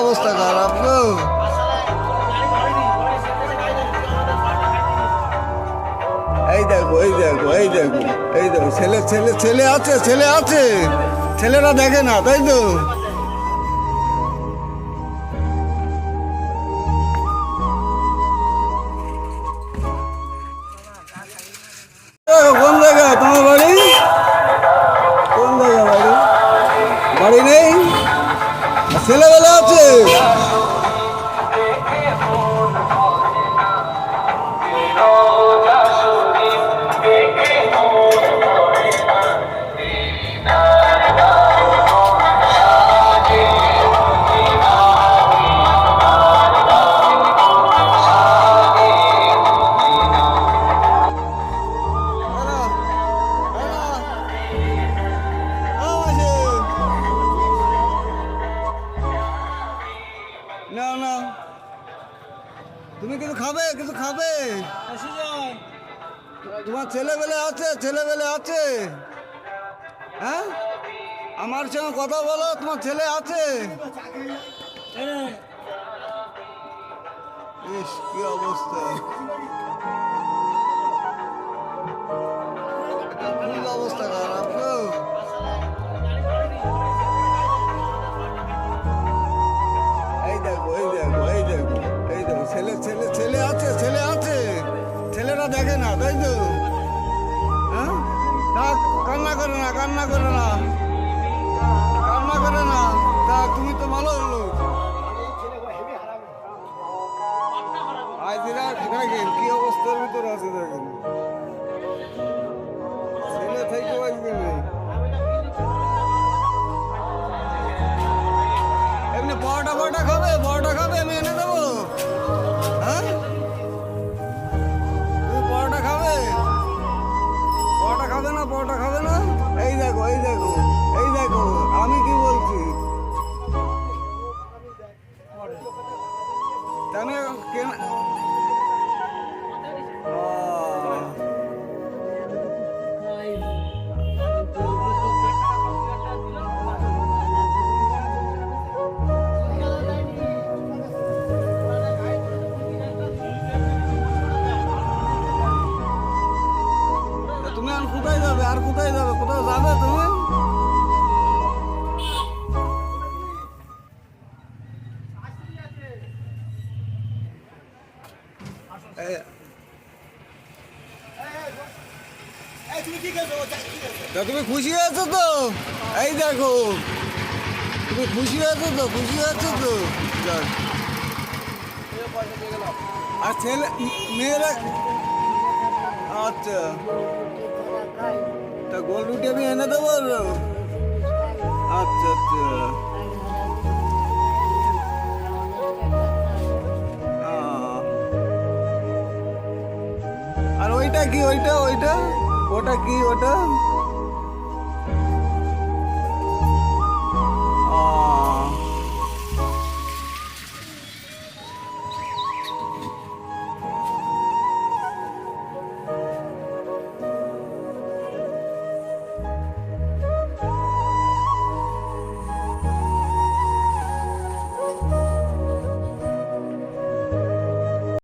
অবস্থা খারাপ গো এই দেখো এই দেখো এই দেখো এই দেখো। ছেলে ছেলে ছেলে আছে ছেলে আছে। ছেলেরা দেখে না, তাই তো? ছেলেবেলা আছে। নাও না। তুমি কিছু খাবে? কিছু খাবে? তোমার ছেলেবেলে আছে ছেলেবেলে আছে। হ্যাঁ? আমার সঙ্গে কথা বলো, তোমার ছেলে আছে। ইস, কি অবস্থা। ছেলেরা না, তাই তো? হ্যাঁ? থাক কান্না করে না, কান্না করে না। কান্না করে না। আর কোথায় যাবে? কোথাও যাবে তুমি? তুমি খুশি আছো? তো এই দেখো তুমি খুশি আছো তো? খুশি আছো তো? আর ছেলে, মেয়েরা আচ্ছা। তা গোল রুটি আমি এনে দেবো আচ্ছা আচ্ছা। আর ওইটা কি, ওইটা ওইটা? ওটা কি, ওটা?